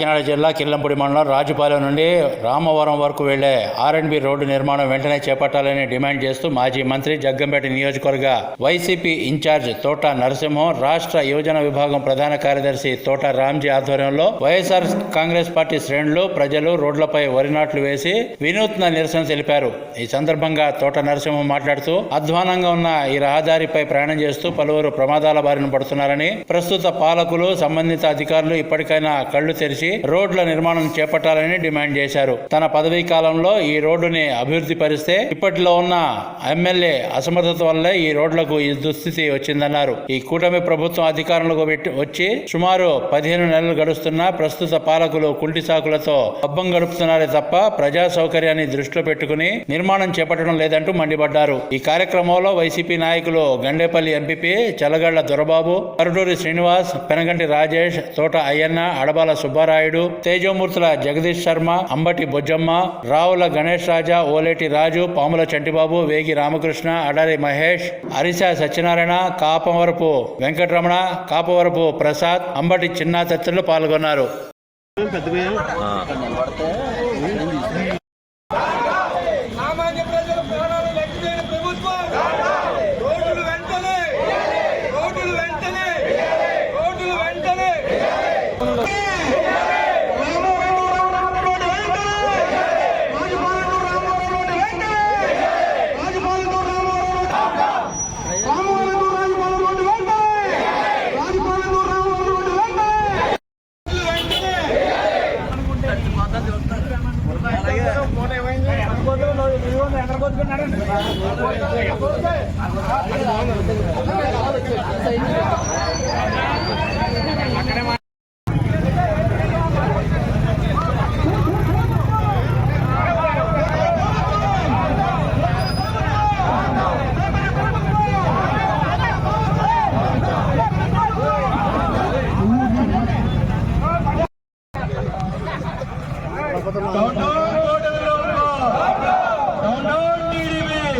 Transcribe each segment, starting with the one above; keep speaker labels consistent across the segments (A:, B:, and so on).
A: కాకినాడ జిల్లా కిల్లంపూడి మండలం రాజుపాలెం నుండి రామవరం వరకు వెళ్ళే ఆర్ఎండ్బి రోడ్డు నిర్మాణం వెంటనే చేపట్టాలని డిమాండ్ చేస్తూ మాజీ మంత్రి జగ్గంపేట నియోజకవర్గ వైసీపీ ఇన్ఛార్జ్ తోట నరసింహం రాష్ట్ర యువజన విభాగం ప్రధాన కార్యదర్శి తోట రామ్జీ ఆధ్వర్యంలో వైఎస్ఆర్ కాంగ్రెస్ పార్టీ శ్రేణులు ప్రజలు రోడ్లపై వరి నాట్లు వేసి వినూత్న నిరసన తెలిపారు. ఈ సందర్భంగా తోట నరసింహం మాట్లాడుతూ అధ్వానంగా ఉన్న ఈ రహదారిపై ప్రయాణం చేస్తూ పలువురు ప్రమాదాల బారిన పడుతున్నారని ప్రస్తుత పాలకులు సంబంధిత అధికారులు ఇప్పటికైనా కళ్ళు తెరిచి రోడ్ల నిర్మాణం చేపట్టాలని డిమాండ్ చేశారు. తన పదవీ కాలంలో ఈ రోడ్డుని అభివృద్ధి పరిస్తే ఇప్పటిలో ఉన్న ఎమ్మెల్యే అసమర్థత వల్లే ఈ రోడ్లకు ఈ దుస్థితి వచ్చిందన్నారు. ఈ కూటమి ప్రభుత్వం అధికారంలోకి పెట్టి- వచ్చి సుమారు పదిహేను నెలలు గడుస్తున్నా ప్రస్తుత పాలకులు కుంటి సాకులతో అబ్బం గడుపుతున్నారే తప్ప ప్రజా సౌకర్యాన్ని దృష్టిలో పెట్టుకుని నిర్మాణం చేపట్టడం లేదంటూ మండిపడ్డారు. ఈ కార్యక్రమంలో వైసీపీ నాయకులు గండేపల్లి ఎంపీపీ చలగళ్ళ దొరబాబు కరుడూరి శ్రీనివాస్ పెనగంటి రాజేష్ తోట అయ్యన్న అడబాల సుబ్బారాయుడు తేజమూర్తుల జగదీష్ శర్మ అంబటి బొజ్జమ్మ రావుల గణేష్ రాజా ఓలేటి రాజు పాముల చంటిబాబు వేగి రామకృష్ణ అడారి మహేష్ అరిసా సత్యనారాయణ కాపవరపు వెంకటరమణ కాపవరపు ప్రసాద్ అంబటి చిన్న తత్తులు పాల్గొన్నారు
B: సామాన్య ప్రజల ప్రాణాలు లెక్కలేని ప్రభుత్వం రోడ్లు వెంటనే రోడ్లు వెంటనే రోడ్లు వెంటనే down down ఓటమిలో down down TDP down down TDP Rajapalem to Ramarao road వెంటనే రాజపాలెం టు రామారావు రోడ్ వెంటనే డౌన్ డౌన్ కూటమి ప్రభుత్వం డౌన్ డౌన్ కూటమి ప్రభుత్వం జై జగన్ జై జగన్ జై నాయకత్వం గాంధీ గారి నాయకత్వం గాంధీ గారి నాయకత్వం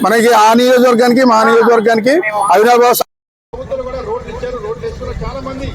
C: మనకి ఆ నియోజకవర్గానికి మా నియోజకవర్గానికి అవినాభావ
D: ప్రభుత్వాలు కూడా రోడ్లు ఇచ్చారు రోడ్లు వేసుకున్న చాలా మంది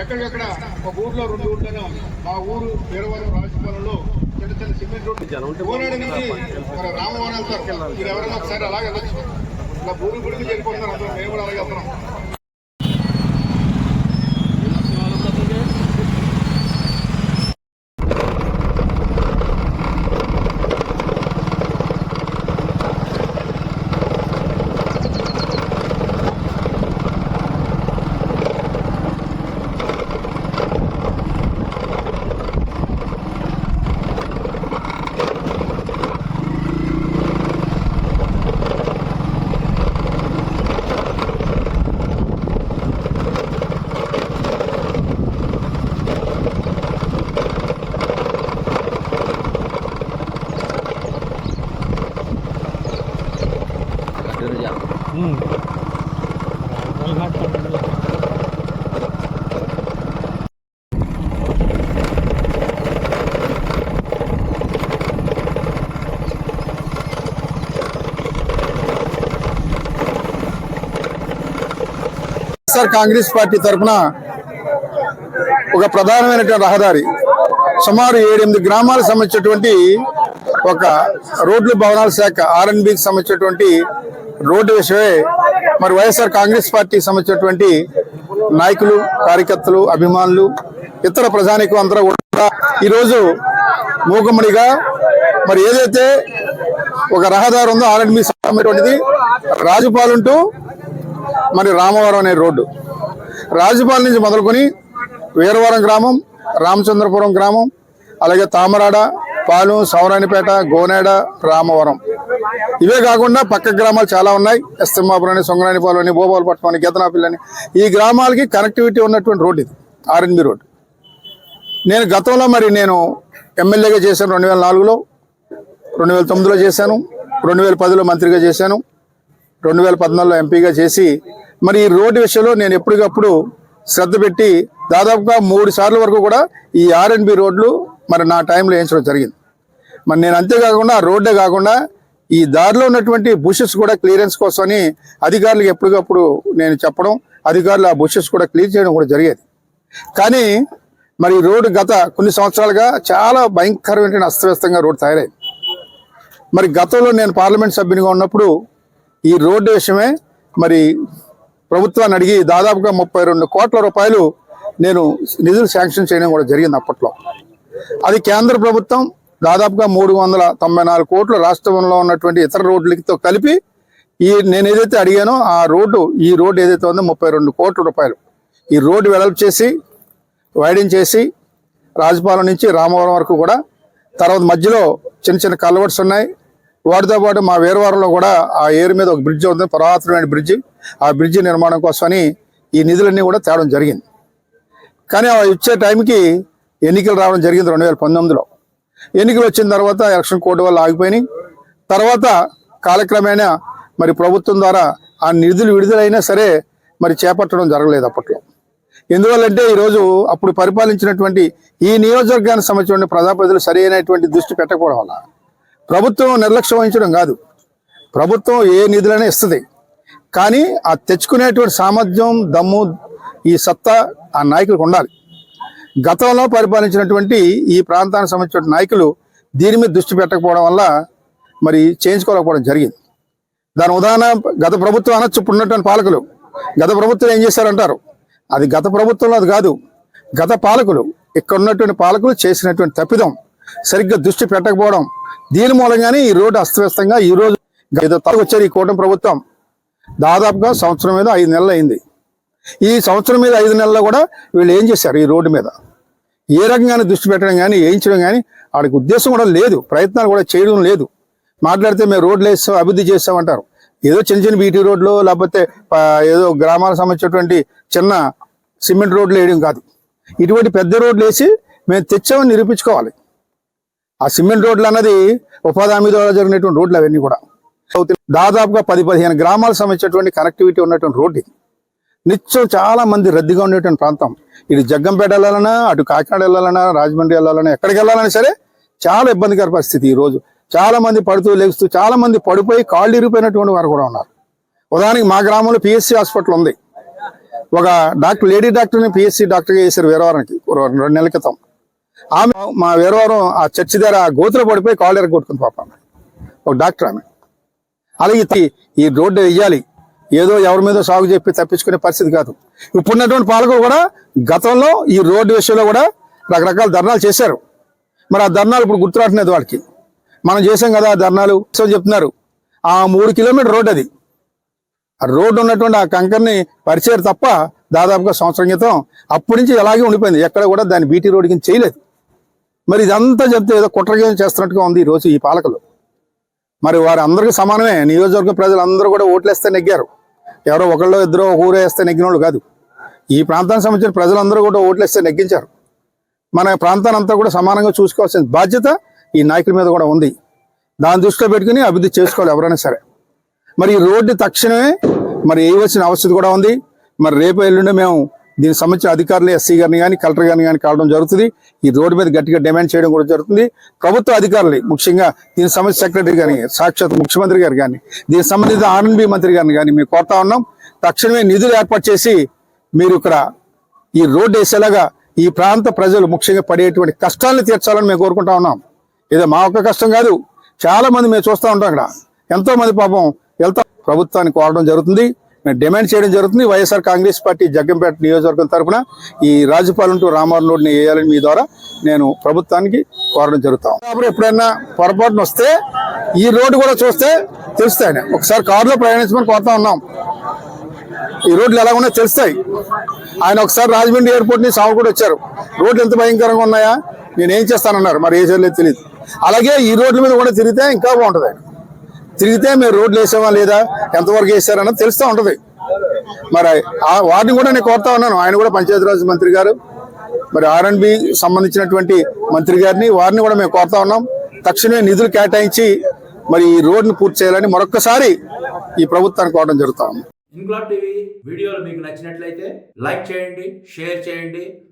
D: ఎక్కడికక్కడ ఒక ఊర్లో రెండు ఊర్లను మా ఊరు వీరవరం రాజపాలెంలో చిన్న చిన్న సిమెంట్ రోడ్డు కోనాడు నుంచి మన రామవరం వెళ్తారు మీరు ఎవరైనా ఒకసారి అలాగే వెళ్ళొచ్చు. ఇలా ఊరు గుడికి చేరిపోతున్నారు అందరూ మేము కూడా అలాగే వెళ్తున్నాం.
C: వైఎస్ఆర్ కాంగ్రెస్ పార్టీ తరఫున ఒక ప్రధానమైనటువంటి రహదారి సుమారు ఏడెనిమిది గ్రామాలకు సంబంధించినటువంటి ఒక రోడ్లు భవనాల శాఖ ఆర్ఎన్బికి సంబంధించినటువంటి రోడ్డు విషయమే మరి వైఎస్ఆర్ కాంగ్రెస్ పార్టీకి సంబంధించినటువంటి నాయకులు కార్యకర్తలు అభిమానులు ఇతర ప్రజానికం అందరూ కూడా ఈరోజు మూకమ్మడిగా మరి ఏదైతే ఒక రహదారి ఉందో ఆర్ఎన్బి సంబంధించినటువంటిది రాజుపాలంటూ మరి రామవరం అనే రోడ్డు. రాజుపాలెం నుంచి మొదలుకొని వీరవరం గ్రామం రామచంద్రపురం గ్రామం అలాగే తామరాడ పాలెం సౌరానిపేట గోనేడ రామవరం. ఇవే కాకుండా పక్క గ్రామాలు చాలా ఉన్నాయి. ఎస్తమాపురం అని సొంగరాణిపాలు అని భూపాలపట్నం అని గెతనాపిల్లి అని. ఈ గ్రామాలకి కనెక్టివిటీ ఉన్నటువంటి రోడ్ ఇది ఆర్ఎన్బి రోడ్ నేను గతంలో మరి నేను ఎమ్మెల్యేగా చేశాను రెండు వేల నాలుగులో రెండు వేల తొమ్మిదిలో చేశాను రెండు వేల పదిలో మంత్రిగా చేశాను. రెండు వేల పద్నాలుగులో ఎంపీగా చేసి మరి ఈ రోడ్డు విషయంలో నేను ఎప్పటికప్పుడు శ్రద్ధ పెట్టి దాదాపుగా మూడు సార్లు వరకు కూడా ఈ ఆర్ఎన్బి రోడ్లు మరి నా టైంలో వేయించడం జరిగింది. మరి నేను అంతేకాకుండా ఆ రోడ్డే కాకుండా ఈ దారిలో ఉన్నటువంటి బుషెస్ కూడా క్లియరెన్స్ కోసమని అధికారులకు ఎప్పటికప్పుడు నేను చెప్పడం అధికారులు ఆ బుషెస్ కూడా క్లియర్ చేయడం కూడా జరిగేది. కానీ మరి రోడ్డు గత కొన్ని సంవత్సరాలుగా చాలా భయంకరమైన అస్తవ్యస్తంగా రోడ్డు తయారైంది. మరి గతంలో నేను పార్లమెంట్ సభ్యునిగా ఉన్నప్పుడు ఈ రోడ్డు విషయమే మరి ప్రభుత్వాన్ని అడిగి దాదాపుగా ముప్పై రెండు కోట్ల రూపాయలు నేను నిధులు శాంక్షన్ చేయడం కూడా జరిగింది అప్పట్లో. అది కేంద్ర ప్రభుత్వం దాదాపుగా మూడు వందల తొంభై నాలుగు కోట్లు రాష్ట్రంలో ఉన్నటువంటి ఇతర రోడ్లతో కలిపి ఈ నేను ఏదైతే అడిగానో ఆ రోడ్డు ఈ రోడ్డు ఏదైతే ఉందో ముప్పై రెండు కోట్ల రూపాయలు. ఈ రోడ్డు వెడల్పు చేసి వైడింగ్ చేసి రాజపాలెం నుంచి రామవరం వరకు కూడా తర్వాత మధ్యలో చిన్న చిన్న కల్వర్ట్స్ ఉన్నాయి. వాటితో పాటు మా వీరవరంలో కూడా ఆ ఏరు మీద ఒక బ్రిడ్జ్ ఉంది పురాతనమైన బ్రిడ్జి. ఆ బ్రిడ్జి నిర్మాణం కోసమని ఈ నిధులన్నీ కూడా తేవడం జరిగింది. కానీ ఆ ఇచ్చే టైంకి ఎన్నికలు రావడం జరిగింది రెండు వేల పంతొమ్మిదిలో. ఎన్నికలు వచ్చిన తర్వాత ఎలక్షన్ కోర్టు వల్ల ఆగిపోయినాయి. తర్వాత కాలక్రమేణా మరి ప్రభుత్వం ద్వారా ఆ నిధులు విడుదలైనా సరే మరి చేపట్టడం జరగలేదు అప్పట్లో. ఎందువల్లంటే ఈరోజు అప్పుడు పరిపాలించినటువంటి ఈ నియోజకవర్గానికి సంబంధించిన ప్రజాప్రతినిధులు సరి అయినటువంటి దృష్టి పెట్టకపోవడం వల్ల. ప్రభుత్వం నిర్లక్ష్యం వహించడం కాదు. ప్రభుత్వం ఏ నిధులైనా ఇస్తుంది. కానీ ఆ తెచ్చుకునేటువంటి సామర్థ్యం దమ్ము ఈ సత్తా ఆ నాయకులకు ఉండాలి. గతంలో పరిపాలించినటువంటి ఈ ప్రాంతానికి సంబంధించిన నాయకులు దీని మీద దృష్టి పెట్టకపోవడం వల్ల మరి చేయించుకోలేకపోవడం జరిగింది. దాని ఉదాహరణ గత ప్రభుత్వం అనొచ్చు ఇప్పుడు ఉన్నటువంటి పాలకులు. గత ప్రభుత్వం ఏం చేశారంటారు? అది గత ప్రభుత్వంలో అది కాదు. గత పాలకులు ఇక్కడ ఉన్నటువంటి పాలకులు చేసినటువంటి తప్పిదం సరిగ్గా దృష్టి పెట్టకపోవడం దీని మూలంగానే ఈ రోడ్డు అస్తవ్యస్తంగా ఈ రోజు ఏదో వచ్చారు ఈ కూటమి ప్రభుత్వం. దాదాపుగా సంవత్సరం మీద ఐదు నెలలు అయింది. ఈ సంవత్సరం మీద ఐదు నెలల్లో కూడా వీళ్ళు ఏం చేశారు ఈ రోడ్డు మీద? ఏ రకంగానే దృష్టి పెట్టడం కానీ వేయించడం కానీ వాడికి ఉద్దేశం కూడా లేదు. ప్రయత్నాలు కూడా చేయడం లేదు. మాట్లాడితే మేము రోడ్లు వేస్తాం అభివృద్ధి చేస్తామంటారు ఏదో చిన్న చిన్న బీటీ రోడ్లు లేకపోతే ఏదో గ్రామాలకు సంబంధించినటువంటి చిన్న సిమెంట్ రోడ్లు వేయడం కాదు. ఇటువంటి పెద్ద రోడ్లు వేసి మేము తెచ్చామని నిరూపించుకోవాలి. ఆ సిమెంట్ రోడ్లు అన్నది ఉపాధి హామీ ద్వారా జరిగినటువంటి రోడ్లు అవన్నీ కూడా. దాదాపుగా పది పదిహేను గ్రామాలకు సంబంధించినటువంటి కనెక్టివిటీ ఉన్నటువంటి రోడ్డు ఇది. నిత్యం చాలా మంది రద్దీగా ఉండేటువంటి ప్రాంతం. ఇటు జగ్గంపేట వెళ్ళాలన్నా అటు కాకినాడ వెళ్ళాలన్నా రాజమండ్రి వెళ్ళాలన్నా ఎక్కడికి వెళ్ళాలన్నా సరే చాలా ఇబ్బందికర పరిస్థితి ఈ రోజు. చాలా మంది పడుతూ లెగుస్తూ చాలా మంది పడిపోయి కాళ్ళు ఇరిగిపోయినటువంటి వారు కూడా ఉన్నారు. ఉదాహరణకి మా గ్రామంలో పిఎస్సి హాస్పిటల్ ఉంది. ఒక డాక్టర్ లేడీ డాక్టర్ని పిఎస్సి డాక్టర్గా చేశారు వీరవారానికి రెండు నెలల క్రితం. ఆమె మా వీరవారం ఆ చర్చి దగ్గర ఆ గోతులు పడిపోయి కాళ్ళు కొట్టుకుని పాప ఆమె. ఒక డాక్టర్ ఆమె. అలాగే ఈ- రోడ్డు వెయ్యాలి. ఏదో ఎవరి మీద సాగు చెప్పి తప్పించుకునే పరిస్థితి కాదు. ఇప్పుడున్నటువంటి పాలకులు కూడా గతంలో ఈ రోడ్డు విషయంలో కూడా రకరకాల ధర్నాలు చేశారు. మరి ఆ ధర్నాలు ఇప్పుడు గుర్తురాట్లేదు వాళ్ళకి. మనం చేసాం కదా ఆ ధర్నాలు. చెప్తున్నారు. ఆ మూడు కిలోమీటర్ రోడ్డు అది. ఆ రోడ్డు ఉన్నటువంటి ఆ కంకర్ని పరిచేరు తప్ప దాదాపుగా సంవత్సరం క్రితం అప్పటి నుంచి అలాగే ఉండిపోయింది. ఎక్కడ కూడా దాన్ని బీటీ రోడ్డు కింద చేయలేదు. మరి ఇదంతా చెప్తే ఏదో కుట్రగేయం చేస్తున్నట్టుగా ఉంది ఈరోజు రోజు ఈ పాలకులు. మరి వారు అందరికీ సమానమే. నియోజకవర్గ ప్రజలు అందరూ కూడా ఓట్లేస్తే నెగ్గారు. ఎవరో ఒకళ్ళు ఇద్దరు ఒక ఊరే వేస్తే నెగ్గిన వాళ్ళు కాదు. ఈ ప్రాంతానికి సంబంధించిన ప్రజలందరూ కూడా ఓట్లేస్తే నెగ్గించారు. మన ప్రాంతాన్ని అంతా కూడా సమానంగా చూసుకోవాల్సిన బాధ్యత ఈ నాయకుల మీద కూడా ఉంది. దాన్ని దృష్టిలో పెట్టుకుని అభివృద్ధి చేసుకోవాలి ఎవరైనా సరే. మరి ఈ రోడ్డు తక్షణమే మరి వేయవలసిన అవసరం కూడా ఉంది. మరి రేపు ఎల్లుండి మేము దీనికి సంబంధించిన అధికారులు ఎస్సీ గారిని కానీ కలెక్టర్ గారిని కానీ కలవడం జరుగుతుంది. ఈ రోడ్డు మీద గట్టిగా డిమాండ్ చేయడం కూడా జరుగుతుంది. ప్రభుత్వ అధికారులు ముఖ్యంగా దీనికి సంబంధించిన సెక్రటరీ గారిని సాక్షాత్ ముఖ్యమంత్రి గారు కానీ దీనికి సంబంధించిన ఆర్ఎన్బి మంత్రి గారిని కానీ మేము కోరుతా ఉన్నాం. తక్షణమే నిధులు ఏర్పాటు చేసి మీరు ఇక్కడ ఈ రోడ్డు వేసేలాగా ఈ ప్రాంత ప్రజలు ముఖ్యంగా పడేటువంటి కష్టాలను తీర్చాలని మేము కోరుకుంటా ఉన్నాం. ఏదో మా ఒక్క కష్టం కాదు. చాలా మంది మేము చూస్తూ ఉంటాం ఇక్కడ. ఎంతో మంది పాపం వెళ్తా. ప్రభుత్వాన్ని కోరడం జరుగుతుంది. డిమాండ్ చేయడం జరుగుతుంది. వైఎస్ఆర్ కాంగ్రెస్ పార్టీ జగ్గంపేట నియోజకవర్గం తరఫున ఈ రాజుపాలెం టు రామారం రోడ్ని వేయాలని మీ ద్వారా నేను ప్రభుత్వానికి కోరడం జరుగుతాం. కాబట్టి ఎప్పుడైనా పొరపాటున వస్తే ఈ రోడ్డు కూడా చూస్తే తెలుస్తాయి. ఒకసారి కారులో ప్రయాణించమని కోరుతా ఉన్నాం. ఈ రోడ్లు ఎలా ఉన్నాయో తెలుస్తాయి. ఆయన ఒకసారి రాజమండ్రి ఎయిర్పోర్ట్ నుంచి సాగు కూడా వచ్చారు. రోడ్లు ఎంత భయంకరంగా ఉన్నాయా? నేను ఏం చేస్తానన్నారు. మరి ఏ చర్యలేదు తెలియదు అలాగే ఈ రోడ్ల మీద కూడా తిరిగితే ఇంకా బాగుంటుంది ఆయన. తిరిగితే మీరు రోడ్లు వేసామా లేదా? ఎంతవరకు వేసారన్నది తెలుస్తూ ఉంటుంది. మరి ఆ- వారిని కూడా నేను కోరుతా ఉన్నాను. ఆయన కూడా పంచాయతీరాజ్ మంత్రి గారు. మరి ఆర్ఎండ్బి సంబంధించినటువంటి మంత్రి గారిని వారిని కూడా మేము కోరుతా ఉన్నాం. తక్షణమే నిధులు కేటాయించి మరి ఈ రోడ్ను పూర్తి చేయాలని మరొక్కసారి ఈ ప్రభుత్వాన్ని కోరడం జరుగుతా ఉంది.
A: టీవీ వీడియోలు మీకు నచ్చినట్లయితే లైక్ చేయండి షేర్ చేయండి.